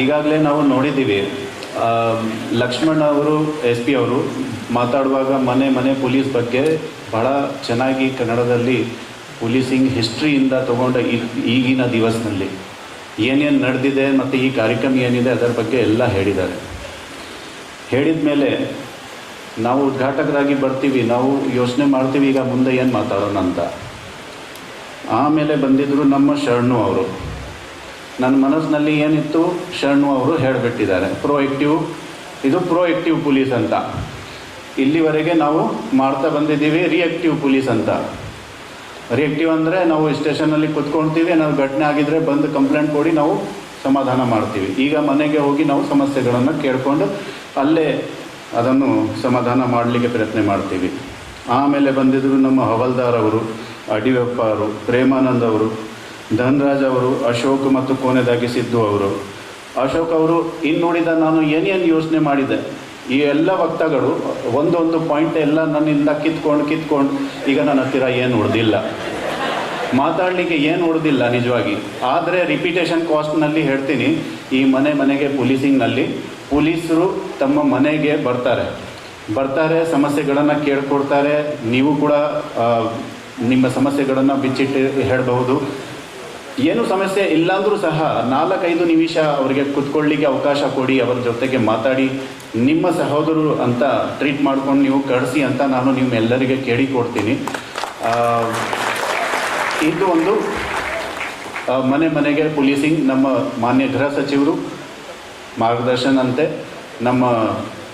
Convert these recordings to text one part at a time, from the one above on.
ಈಗಾಗಲೇ ನಾವು ನೋಡಿದ್ದೀವಿ ಲಕ್ಷ್ಮಣ ಅವರು, ಎಸ್ ಪಿ ಅವರು ಮಾತಾಡುವಾಗ ಮನೆ ಮನೆ ಪೊಲೀಸ್ ಬಗ್ಗೆ ಬಹಳ ಚೆನ್ನಾಗಿ ಕನ್ನಡದಲ್ಲಿ ಪೊಲೀಸಿಂಗ್ ಹಿಸ್ಟ್ರಿಯಿಂದ ತಗೊಂಡ ಈಗಿನ ದಿವಸದಲ್ಲಿ ಏನೇನು ನಡೆದಿದೆ ಮತ್ತು ಈ ಕಾರ್ಯಕ್ರಮ ಏನಿದೆ ಅದರ ಬಗ್ಗೆ ಎಲ್ಲ ಹೇಳಿದ್ದಾರೆ. ಹೇಳಿದ ಮೇಲೆ ನಾವು ಉದ್ಘಾಟಕರಾಗಿ ಬರ್ತೀವಿ, ನಾವು ಯೋಚನೆ ಮಾಡ್ತೀವಿ, ಈಗ ಮುಂದೆ ಏನು ಮಾತಾಡೋಣ ಅಂತ. ಆಮೇಲೆ ಬಂದಿದ್ದರು ನಮ್ಮ ಶರಣು ಅವರು. ನನ್ನ ಮನಸ್ಸಿನಲ್ಲಿ ಏನಿತ್ತು? ಶರಣು ಅವರು ಹೇಳಿಬಿಟ್ಟಿದ್ದಾರೆ. ಪ್ರೋಎಕ್ಟಿವ್ ಇದು ಪ್ರೋಎಕ್ಟಿವ್ ಪೊಲೀಸ್ ಅಂತ. ಇಲ್ಲಿವರೆಗೆ ನಾವು ಮಾಡ್ತಾ ಬಂದಿದ್ದೀವಿ ರಿಯಾಕ್ಟಿವ್ ಪೊಲೀಸ್ ಅಂತ. ರಿಯಾಕ್ಟಿವ್ ಅಂದರೆ ನಾವು ಸ್ಟೇಷನಲ್ಲಿ ಕುತ್ಕೊಳ್ತೀವಿ, ಏನಾದ್ರು ಘಟನೆ ಆಗಿದ್ರೆ ಬಂದು ಕಂಪ್ಲೇಂಟ್ ಕೊಡಿ, ನಾವು ಸಮಾಧಾನ ಮಾಡ್ತೀವಿ. ಈಗ ಮನೆಗೆ ಹೋಗಿ ನಾವು ಸಮಸ್ಯೆಗಳನ್ನು ಕೇಳಿಕೊಂಡು ಅಲ್ಲೇ ಅದನ್ನು ಸಮಾಧಾನ ಮಾಡಲಿಕ್ಕೆ ಪ್ರಯತ್ನ ಮಾಡ್ತೀವಿ. ಆಮೇಲೆ ಬಂದಿದ್ದರು ನಮ್ಮ ಹವಲ್ದಾರ್ ಅವರು. ಅಡಿವೆಪ್ಪ ಅವರು ಪ್ರೇಮಾನಂದ್ ಅವರು, ಧನ್ರಾಜ್ ಅವರು, ಅಶೋಕ್ ಮತ್ತು ಕೋನೆದಾಗಿ ಸಿದ್ದು ಅವರು. ಅಶೋಕ್ ಅವರು ಇನ್ನು ನೋಡಿದ ನಾನು ಏನೇನು ಯೋಚನೆ ಮಾಡಿದೆ, ಈ ಎಲ್ಲ ವಕ್ತಗಳು ಒಂದೊಂದು ಪಾಯಿಂಟ್ ಎಲ್ಲ ನನ್ನಿಂದ ಕಿತ್ಕೊಂಡು ಕಿತ್ಕೊಂಡು ಈಗ ನನ್ನ ಹತ್ತಿರ ಏನು ಉಳಿದಿಲ್ಲ ಮಾತಾಡಲಿಕ್ಕೆ ಏನು ಉಳಿದಿಲ್ಲ ನಿಜವಾಗಿ. ಆದರೆ ರಿಪಿಟೇಷನ್ ಕಾಸ್ಟ್ನಲ್ಲಿ ಹೇಳ್ತೀನಿ, ಈ ಮನೆ ಮನೆಗೆ ಪೊಲೀಸಿಂಗ್ನಲ್ಲಿ ಪೊಲೀಸರು ತಮ್ಮ ಮನೆಗೆ ಬರ್ತಾರೆ. ಬರ್ತಾರೆ, ಸಮಸ್ಯೆಗಳನ್ನು ಕೇಳ್ಕೊಡ್ತಾರೆ, ನೀವು ಕೂಡ ನಿಮ್ಮ ಸಮಸ್ಯೆಗಳನ್ನು ಬಿಚ್ಚಿಟ್ಟು ಹೇಳಬಹುದು. ಏನು ಸಮಸ್ಯೆ ಇಲ್ಲಾಂದ್ರೂ ಸಹ ನಾಲ್ಕೈದು ನಿಮಿಷ ಅವರಿಗೆ ಕುತ್ಕೊಳ್ಳಿಕ್ಕೆ ಅವಕಾಶ ಕೊಡಿ, ಅವರ ಜೊತೆಗೆ ಮಾತಾಡಿ. ನಿಮ್ಮ ಸಹೋದರರು ಅಂತ ಟ್ರೀಟ್ ಮಾಡ್ಕೊಂಡು ನೀವು ಕಳಿಸಿ ಅಂತ ನಾನು ನಿಮ್ಮೆಲ್ಲರಿಗೆ ಕೇಳಿಕೊಡ್ತೀನಿ ಇದು ಒಂದು ಮನೆ ಮನೆಗೆ ಪೊಲೀಸಿಂಗ್, ನಮ್ಮ ಮಾನ್ಯ ಗೃಹ ಸಚಿವರು ಮಾರ್ಗದರ್ಶನ ಅಂತೆ, ನಮ್ಮ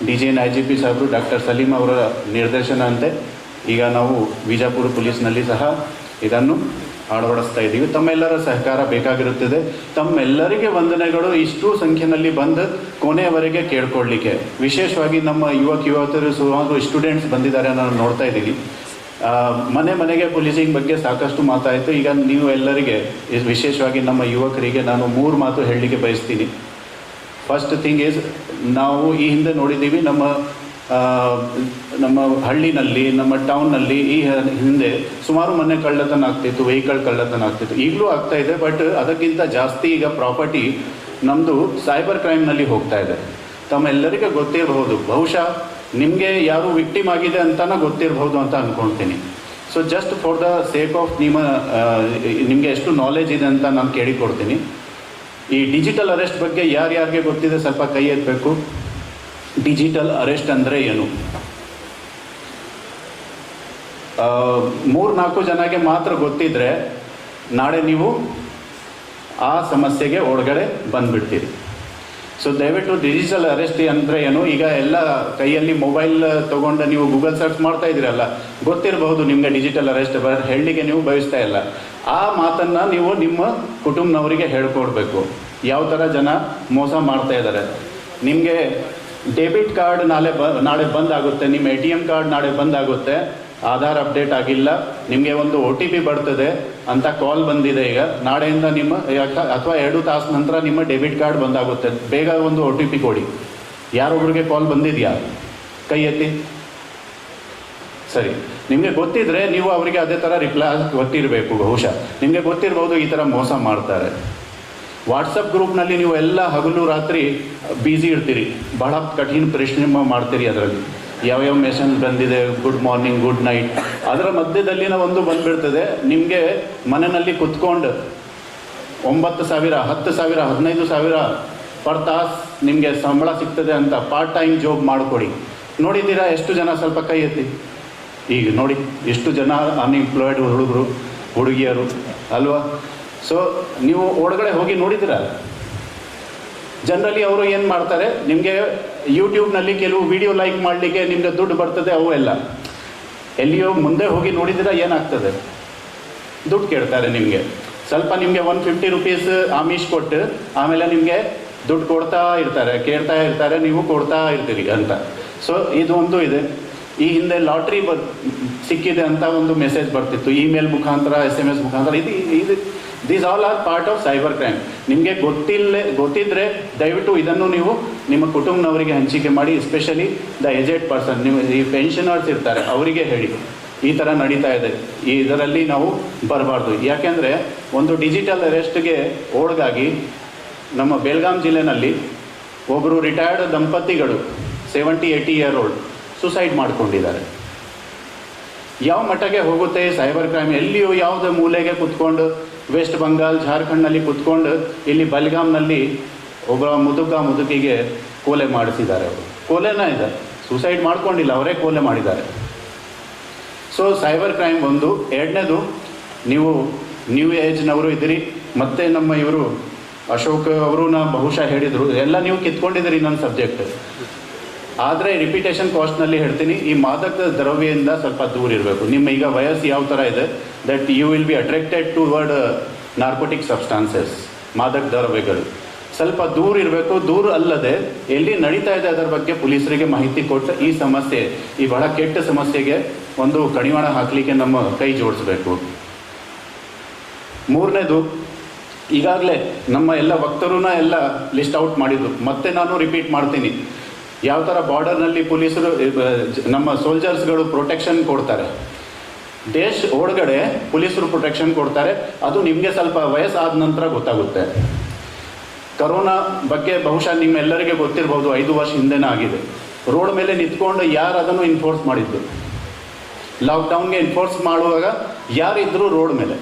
D G N I G P ಸಾಹೇಬರು ಡಾಕ್ಟರ್ ಸಲೀಂ ಅವರ ನಿರ್ದೇಶನ ಅಂತೆ. ಈಗ ನಾವು ವಿಜಾಪುರ ಪೊಲೀಸ್ನಲ್ಲಿ ಸಹ ಇದನ್ನು ಅಳವಡಿಸ್ತಾ ಇದ್ದೀವಿ. ತಮ್ಮೆಲ್ಲರ ಸಹಕಾರ ಬೇಕಾಗಿರುತ್ತದೆ. ತಮ್ಮೆಲ್ಲರಿಗೆ ವಂದನೆಗಳು. ಇಷ್ಟು ಸಂಖ್ಯೆಯಲ್ಲಿ ಬಂದು ಕೊನೆಯವರೆಗೆ ಕೇಳ್ಕೊಳ್ಳಿಕ್ಕೆ. ವಿಶೇಷವಾಗಿ ನಮ್ಮ ಯುವಕ ಯುವತಿಯರು ಸುಮಾರು ಸ್ಟೂಡೆಂಟ್ಸ್ ಬಂದಿದ್ದಾರೆ ನಾನು ನೋಡ್ತಾ ಇದ್ದೀನಿ ಮನೆ ಮನೆಗೆ ಪೊಲೀಸಿಂಗ್ ಬಗ್ಗೆ ಸಾಕಷ್ಟು ಮಾತಾಯಿತು. ಈಗ ನೀವು ಎಲ್ಲರಿಗೆ, ವಿಶೇಷವಾಗಿ ನಮ್ಮ ಯುವಕರಿಗೆ ನಾನು ಮೂರು ಮಾತು ಹೇಳಲಿಕ್ಕೆ ಬಯಸ್ತೀನಿ. ಫಸ್ಟ್ ಥಿಂಗ್ ಈಸ್ ನಾವು ಈ ಹಿಂದೆ ನೋಡಿದ್ದೀವಿ, ನಮ್ಮ ನಮ್ಮ ಹಳ್ಳಿನಲ್ಲಿ, ನಮ್ಮ ಟೌನ್ನಲ್ಲಿ ಈ ಹಿಂದೆ ಸುಮಾರು ಮನೆ ಕಳ್ಳತನ ಆಗ್ತಿತ್ತು ವೆಹಿಕಲ್ ಕಳ್ಳತನ ಆಗ್ತಿತ್ತು. ಈಗಲೂ ಆಗ್ತಾ ಇದೆ ಬಟ್ ಅದಕ್ಕಿಂತ ಜಾಸ್ತಿ ಈಗ ಪ್ರಾಪರ್ಟಿ ನಮ್ಮದು ಸೈಬರ್ ಕ್ರೈಮ್ನಲ್ಲಿ ಹೋಗ್ತಾ ಇದೆ. ತಮ್ಮೆಲ್ಲರಿಗೂ ಗೊತ್ತಿರಬಹುದು ಬಹುಶಃ ನಿಮಗೆ ಯಾರು ವಿಕ್ಟಿಮ್ ಆಗಿದೆ ಅಂತಲೂ ಗೊತ್ತಿರಬಹುದು ಅಂತ ಅಂದ್ಕೊಳ್ತೀನಿ so just for the sake of ನಿಮ್ಮ ನಿಮಗೆ ಎಷ್ಟು ನಾಲೆಜ್ ಇದೆ ಅಂತ ನಾನು ಕೇಳಿಕೊಡ್ತೀನಿ. ಈ ಡಿಜಿಟಲ್ ಅರೆಸ್ಟ್ ಬಗ್ಗೆ ಯಾರ್ಯಾರಿಗೆ ಗೊತ್ತಿದೆ ಸ್ವಲ್ಪ ಕೈ ಎತ್ತಬೇಕು ಡಿಜಿಟಲ್ ಅರೆಸ್ಟ್ ಅಂದರೆ ಏನು? ಮೂರು ನಾಲ್ಕು ಜನಕ್ಕೆ ಮಾತ್ರ ಗೊತ್ತಿದ್ರೆ ನಾಳೆ ನೀವು ಆ ಸಮಸ್ಯೆಗೆ ಒಳಗಡೆ ಬಂದ್ಬಿಡ್ತೀರಿ. ಸೊ ದಯವಿಟ್ಟು ಡಿಜಿಟಲ್ ಅರೆಸ್ಟ್ ಅಂದರೆ ಏನು? ಈಗ ಎಲ್ಲ ಕೈಯಲ್ಲಿ ಮೊಬೈಲ್ ತೊಗೊಂಡು ನೀವು ಗೂಗಲ್ ಸರ್ಚ್ ಮಾಡ್ತಾ ಇದ್ದೀರಲ್ಲ, ಗೊತ್ತಿರಬಹುದು ನಿಮಗೆ ಡಿಜಿಟಲ್ ಅರೆಸ್ಟ್ ಹೇಳಲಿಕ್ಕೆ ನೀವು ಬಯಸ್ತಾ ಇಲ್ಲ. ಆ ಮಾತನ್ನು ನೀವು ನಿಮ್ಮ ಕುಟುಂಬನವರಿಗೆ ಹೇಳ್ಕೊಡ್ಬೇಕು. ಯಾವ ಥರ ಜನ ಮೋಸ ಮಾಡ್ತಾ ಇದ್ದಾರೆ? ನಿಮಗೆ ಡೆಬಿಟ್ ಕಾರ್ಡ್ ನಾಳೆ ಬ ನಾಳೆ ಬಂದಾಗುತ್ತೆ. ನಿಮ್ಮ ಎ ಟಿ ಎಂ ಕಾರ್ಡ್ ನಾಳೆ ಬಂದಾಗುತ್ತೆ. ಆಧಾರ್ ಅಪ್ಡೇಟ್ ಆಗಿಲ್ಲ. ನಿಮಗೆ ಒಂದು ಒ ಟಿ ಪಿ ಬರ್ತದೆ ಅಂತ ಕಾಲ್ ಬಂದಿದೆ ಈಗ. ನಾಳೆಯಿಂದ ನಿಮ್ಮ, ಅಥವಾ ಎರಡು ತಾಸು ನಂತರ ನಿಮ್ಮ ಡೆಬಿಟ್ ಕಾರ್ಡ್ ಬಂದಾಗುತ್ತೆ. ಬೇಗ ಒಂದು ಒ ಟಿ ಪಿ ಕೊಡಿ. ಯಾರೊಬ್ರಿಗೆ ಕಾಲ್ ಬಂದಿದೆಯಾ? ಕೈ ಎತ್ತಿ. ಸರಿ. ನಿಮಗೆ ಗೊತ್ತಿದ್ರೆ ನೀವು ಅವರಿಗೆ ಅದೇ ಥರ ರಿಪ್ಲೈ ಗೊತ್ತಿರಬೇಕು ಬಹುಶಃ. ನಿಮಗೆ ಗೊತ್ತಿರ್ಬೋದು ಈ ಥರ ಮೋಸ ಮಾಡ್ತಾರೆ. ವಾಟ್ಸಪ್ ಗ್ರೂಪ್ನಲ್ಲಿ ನೀವು ಎಲ್ಲ ಹಗಲು ರಾತ್ರಿ ಬ್ಯುಸಿ ಇರ್ತೀರಿ. ಬಹಳ ಕಠಿಣ ಪರಿಶ್ರಮ ಮಾಡ್ತೀರಿ ಅದರಲ್ಲಿ. ಯಾವ್ಯಾವ ಮೆಸೇಜ್ ಬಂದಿದೆ ಗುಡ್ ಮಾರ್ನಿಂಗ್ ಗುಡ್ ನೈಟ್ ಅದರ ಮಧ್ಯದಲ್ಲಿನ ಒಂದು ಬಂದ್ಬಿಡ್ತದೆ. ನಿಮಗೆ ಮನೆಯಲ್ಲಿ ಕುತ್ಕೊಂಡು ಒಂಬತ್ತು ಸಾವಿರ, ಹತ್ತು ಸಾವಿರ, ಹದಿನೈದು ಸಾವಿರ ಪರ್ ತಾಸ್ ನಿಮಗೆ ಸಂಬಳ ಸಿಗ್ತದೆ ಅಂತ ಪಾರ್ಟ್ ಟೈಮ್ ಜಾಬ್ ಮಾಡಿಕೊಡಿ. ನೋಡಿದ್ದೀರಾ ಎಷ್ಟು ಜನ ಸ್ವಲ್ಪ ಕೈ ಎತ್ತಿ? ಈಗ ನೋಡಿ, ಎಷ್ಟು ಜನ ಅನ್ಎಂಪ್ಲಾಯ್ಡ್ ಹುಡುಗರು, ಹುಡುಗಿಯರು, ಅಲ್ವಾ? ಸೊ ನೀವು ಒಳಗಡೆ ಹೋಗಿ ನೋಡಿದಿರ ಜನರಲಿ ಅವರು ಏನು ಮಾಡ್ತಾರೆ? ನಿಮಗೆ ಯೂಟ್ಯೂಬ್ನಲ್ಲಿ ಕೆಲವು ವಿಡಿಯೋ ಲೈಕ್ ಮಾಡಲಿಕ್ಕೆ ನಿಮಗೆ ದುಡ್ಡು ಬರ್ತದೆ, ಅವು ಎಲ್ಲ. ಎಲ್ಲಿಯೋ ಮುಂದೆ ಹೋಗಿ ನೋಡಿದಿರ ಏನಾಗ್ತದೆ? ದುಡ್ಡು ಕೇಳ್ತಾರೆ ನಿಮಗೆ. ಸ್ವಲ್ಪ ನಿಮಗೆ ಒನ್ ಫಿಫ್ಟಿ ರುಪೀಸ್ ಆಮಿಷ್ ಕೊಟ್ಟು, ಆಮೇಲೆ ನಿಮಗೆ ದುಡ್ಡು ಕೊಡ್ತಾ ಇರ್ತಾರೆ, ಕೇಳ್ತಾ ಇರ್ತಾರೆ, ನೀವು ಕೊಡ್ತಾ ಇರ್ತೀರಿ ಅಂತ. ಸೊ ಇದು ಒಂದು ಇದೆ. ಈ ಹಿಂದೆ ಲಾಟ್ರಿ ಬ ಸಿಕ್ಕಿದೆ ಅಂತ ಒಂದು ಮೆಸೇಜ್ ಬರ್ತಿತ್ತು. ಇಮೇಲ್ ಮುಖಾಂತರ ಎಸ್ ಎಂ ಎಸ್ ಮುಖಾಂತರ, ಇದು ಇದು these all are part of cyber crime ನಿಮಗೆ ಗೊತ್ತಿಲ್ಲ ಗೊತ್ತಿದ್ರೆ ದಯವಿಟ್ಟು ಇದನ್ನು ನೀವು ನಿಮ್ಮ ಕುಟುಂಬನವರಿಗೆ ಹಂಚಿಕೆ ಮಾಡಿ ಎಸ್ಪೆಷಲಿ ದ ಏಜೆಡ್ ಪರ್ಸನ್ ನೀವು ಈ ಪೆನ್ಷನರ್ಸ್ ಇರ್ತಾರೆ, ಅವರಿಗೆ ಹೇಳಿ. ಈ ಥರ ನಡೀತಾ ಇದೆ. ಈ ಇದರಲ್ಲಿ ನಾವು ಬರಬಾರ್ದು. ಯಾಕೆಂದರೆ ಒಂದು ಡಿಜಿಟಲ್ ಅರೆಸ್ಟ್ಗೆ ಓಡ್ಗಾಗಿ ನಮ್ಮ ಬೆಳಗಾಂ ಜಿಲ್ಲೆನಲ್ಲಿ ಒಬ್ಬರು ರಿಟೈರ್ಡ್ ದಂಪತಿಗಳು seventy eighty year old suicide ಮಾಡ್ಕೊಂಡಿದ್ದಾರೆ. ಯಾವ ಮಟ್ಟಕ್ಕೆ ಹೋಗುತ್ತೆ ಸೈಬರ್ ಕ್ರೈಮ್? ಎಲ್ಲಿಯೂ ಯಾವುದೇ ಮೂಲೆಗೆ ಕುತ್ಕೊಂಡು, ವೆಸ್ಟ್ ಬಂಗಾಲ್, ಜಾರ್ಖಂಡ್ನಲ್ಲಿ ಕುತ್ಕೊಂಡು, ಇಲ್ಲಿ ಬಲ್ಗಾಮ್ನಲ್ಲಿ ಒಬ್ಬ ಮುದುಕ ಮುದುಕಿಗೆ ಕೋಲೆ ಮಾಡಿಸಿದ್ದಾರೆ ಅವರು. ಕೊಲೆನ ಇದೆ? ಸುಸೈಡ್ ಮಾಡ್ಕೊಂಡಿಲ್ಲ, ಅವರೇ ಕೋಲೆ ಮಾಡಿದ್ದಾರೆ. ಸೊ ಸೈಬರ್ ಕ್ರೈಮ್ ಒಂದು. ಎರಡನೇದು, ನೀವು ನ್ಯೂ ಏಜ್ನವರು ಇದ್ದೀರಿ. ಮತ್ತೆ ನಮ್ಮ ಇವರು ಅಶೋಕ್ ಅವರು ನಾ ಬಹುಶಃ ಹೇಳಿದರು. ಎಲ್ಲ ನೀವು ಕಿತ್ಕೊಂಡಿದ್ದೀರಿ ನನ್ನ ಸಬ್ಜೆಕ್ಟ್. ಆದರೆ ರಿಪಿಟೇಷನ್ ಕಾಸ್ಟ್ನಲ್ಲಿ ಹೇಳ್ತೀನಿ, ಈ ಮಾದಕ ದ್ರವ್ಯದಿಂದ ಸ್ವಲ್ಪ ದೂರ ಇರಬೇಕು. ನಿಮ್ಮ ಈಗ ವಯಸ್ಸು ಯಾವ ಥರ ಇದೆ that you will be attracted towards narcotic substances ಮಾದಕ ದ್ರವ್ಯಗಳು. ಸ್ವಲ್ಪ ದೂರ ಇರಬೇಕು, ದೂರ ಅಲ್ಲದೆ ಎಲ್ಲಿ ನಡೀತಾ ಇದೆ ಅದರ ಬಗ್ಗೆ ಪೊಲೀಸರಿಗೆ ಮಾಹಿತಿ ಕೊಟ್ಟು ಈ ಸಮಸ್ಯೆ, ಈ ಬಹಳ ಕೆಟ್ಟ ಸಮಸ್ಯೆಗೆ ಒಂದು ಕಡಿವಾಣ ಹಾಕಲಿಕ್ಕೆ ನಮ್ಮ ಕೈ ಜೋಡಿಸ್ಬೇಕು. ಮೂರನೇದು, ಈಗಾಗಲೇ ನಮ್ಮ ಎಲ್ಲ ವಕ್ತರೂನ ಎಲ್ಲ ಲಿಸ್ಟ್ ಔಟ್ ಮಾಡಿದ್ರು ಮತ್ತೆ ನಾನು ರಿಪೀಟ್ ಮಾಡ್ತೀನಿ. ಯಾವ ಥರ ಬಾರ್ಡರ್ನಲ್ಲಿ ಪೊಲೀಸರು ನಮ್ಮ ಸೋಲ್ಜರ್ಸ್ಗಳು ಪ್ರೊಟೆಕ್ಷನ್ ಕೊಡ್ತಾರೆ. ದೇಶ ಒಳಗಡೆ ಪೊಲೀಸರು ಪ್ರೊಟೆಕ್ಷನ್ ಕೊಡ್ತಾರೆ. ಅದು ನಿಮಗೆ ಸ್ವಲ್ಪ ವಯಸ್ಸಾದ ನಂತರ ಗೊತ್ತಾಗುತ್ತೆ. ಕರೋನಾ ಬಗ್ಗೆ ಬಹುಶಃ ನಿಮ್ಮೆಲ್ಲರಿಗೆ ಗೊತ್ತಿರ್ಬೋದು, ಐದು ವರ್ಷ ಹಿಂದೆನೇ ಆಗಿದೆ. ರೋಡ್ ಮೇಲೆ ನಿಂತ್ಕೊಂಡು ಯಾರು ಅದನ್ನು ಇನ್ಫೋರ್ಸ್ ಮಾಡಿದ್ದು? ಲಾಕ್ಡೌನ್ಗೆ ಇನ್ಫೋರ್ಸ್ ಮಾಡುವಾಗ ಯಾರಿದ್ರು ರೋಡ್ ಮೇಲೆ.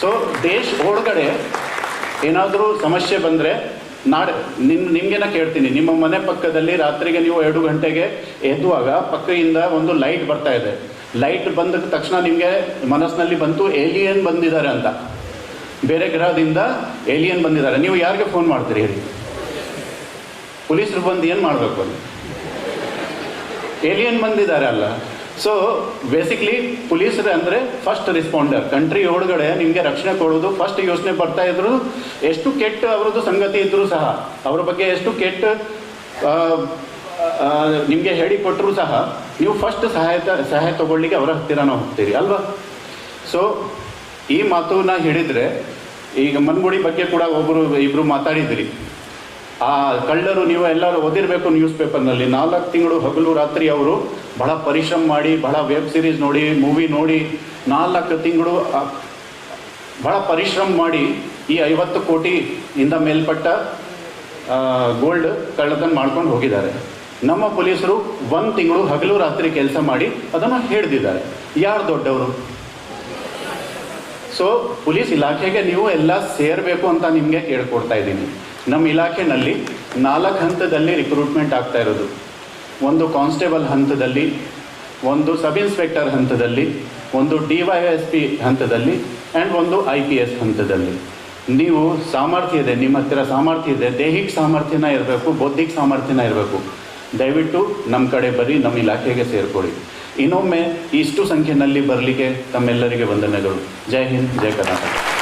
ಸೊ ದೇಶ ಒಳಗಡೆ ಏನಾದರೂ ಸಮಸ್ಯೆ ಬಂದರೆ ನಾಳೆ ನಿಮ್ ನಿಮ್ಗೆನ ಕೇಳ್ತೀನಿ. ನಿಮ್ಮ ಮನೆ ಪಕ್ಕದಲ್ಲಿ ರಾತ್ರಿಗೆ ನೀವು ಎರಡು ಗಂಟೆಗೆ ಎದ್ದುವಾಗ ಪಕ್ಕದಿಂದ ಒಂದು ಲೈಟ್ ಬರ್ತಾ ಇದೆ. ಲೈಟ್ ಬಂದ ತಕ್ಷಣ ನಿಮಗೆ ಮನಸ್ಸಿನಲ್ಲಿ ಬಂತು ಏಲಿಯನ್ ಬಂದಿದ್ದಾರೆ ಅಂತ. ಬೇರೆ ಗ್ರಹದಿಂದ ಏಲಿಯನ್ ಬಂದಿದ್ದಾರೆ. ನೀವು ಯಾರಿಗೆ ಫೋನ್ ಮಾಡ್ತೀರಿ ಹೇಳಿ? ಪೊಲೀಸರು ಬಂದು ಏನು ಮಾಡಬೇಕು ಅಲ್ಲಿ? ಏಲಿಯನ್ ಬಂದಿದ್ದಾರೆ ಅಲ್ಲ. ಸೊ ಬೇಸಿಕ್ಲಿ ಪೊಲೀಸರು ಅಂದರೆ ಫಸ್ಟ್ ರೆಸ್ಪಾಂಡರ್ ಕಂಟ್ರಿ ಒಳಗಡೆ ನಿಮಗೆ ರಕ್ಷಣೆ ಕೊಡೋದು ಫಸ್ಟ್ ಯೋಚನೆ ಬರ್ತಾ ಇದ್ರು ಎಷ್ಟು ಕೆಟ್ಟ ಅವರದ್ದು ಸಂಗತಿ ಇದ್ದರೂ ಸಹ, ಅವ್ರ ಬಗ್ಗೆ ಎಷ್ಟು ಕೆಟ್ಟ ನಿಮಗೆ ಹೇಳಿಕೊಟ್ರು ಸಹ ನೀವು ಫಸ್ಟ್ ಸಹಾಯ ಸಹಾಯ ತಗೊಳ್ಳಿಕ್ಕೆ ಅವರ ಹತ್ತಿರನ ಹೋಗ್ತೀರಿ, ಅಲ್ವಾ? ಸೊ ಈ ಮಾತು ನಾ ಹೇಳಿದರೆ ಈಗ ಮನ್ಗುಡಿ ಬಗ್ಗೆ ಕೂಡ ಒಬ್ಬರು ಇಬ್ಬರು ಮಾತಾಡಿದ್ರಿ. ಆ ಕಳ್ಳರು ನೀವು ಎಲ್ಲರೂ ಓದಿರಬೇಕು ನ್ಯೂಸ್ ಪೇಪರ್ನಲ್ಲಿ ನಾಲ್ಕು ತಿಂಗಳು ಹಗಲು ರಾತ್ರಿ ಅವರು ಬಹಳ ಪರಿಶ್ರಮ ಮಾಡಿ, ಬಹಳ ವೆಬ್ ಸಿರೀಸ್ ನೋಡಿ ಮೂವಿ ನೋಡಿ, ನಾಲ್ಕು ತಿಂಗಳು ಬಹಳ ಪರಿಶ್ರಮ ಮಾಡಿ ಈ ಐವತ್ತು ಕೋಟಿ ಇಂದ ಮೇಲ್ಪಟ್ಟ ಗೋಲ್ಡ್ ಕಳ್ಳತನ ಮಾಡ್ಕೊಂಡು ಹೋಗಿದ್ದಾರೆ. ನಮ್ಮ ಪೊಲೀಸರು ಒಂದು ತಿಂಗಳು ಹಗಲು ರಾತ್ರಿ ಕೆಲಸ ಮಾಡಿ ಅದನ್ನು ಹಿಡಿದಿದ್ದಾರೆ ಯಾರು ದೊಡ್ಡವರು? ಸೊ ಪೊಲೀಸ್ ಇಲಾಖೆಗೆ ನೀವು ಎಲ್ಲ ಸೇರಬೇಕು ಅಂತ ನಿಮಗೆ ಕೇಳ್ಕೊಡ್ತಾ ಇದ್ದೀನಿ. ನಮ್ಮ ಇಲಾಖೆನಲ್ಲಿ ನಾಲ್ಕು ಹಂತದಲ್ಲಿ ರಿಕ್ರೂಟ್ಮೆಂಟ್ ಆಗ್ತಾ ಇರೋದು. ಒಂದು ಕಾನ್ಸ್ಟೇಬಲ್ ಹಂತದಲ್ಲಿ, ಒಂದು ಸಬ್ ಇನ್ಸ್ಪೆಕ್ಟರ್ ಹಂತದಲ್ಲಿ, ಒಂದು ಡಿ ವೈ ಎಸ್ ಪಿ ಹಂತದಲ್ಲಿ ಆ್ಯಂಡ್ ಒಂದು ಐ ಪಿ ಎಸ್ ಹಂತದಲ್ಲಿ. ನೀವು ಸಾಮರ್ಥ್ಯ ಇದೆ, ನಿಮ್ಮ ಹತ್ತಿರ ಸಾಮರ್ಥ್ಯ ಇದೆ, ದೈಹಿಕ ಸಾಮರ್ಥ್ಯನ ಇರಬೇಕು, ಬೌದ್ಧಿಕ ಸಾಮರ್ಥ್ಯನ ಇರಬೇಕು. ದಯವಿಟ್ಟು ನಮ್ಮ ಕಡೆ ಬರೀ ನಮ್ಮ ಇಲಾಖೆಗೆ ಸೇರಿಕೊಳ್ಳಿ. ಇನ್ನೊಮ್ಮೆ ಇಷ್ಟು ಸಂಖ್ಯೆಯಲ್ಲಿ ಬರಲಿಕ್ಕೆ ತಮ್ಮೆಲ್ಲರಿಗೆ ವಂದನೆಗಳು. ಜೈ ಹಿಂದ್, ಜೈ ಕರ್ನಾಟಕ.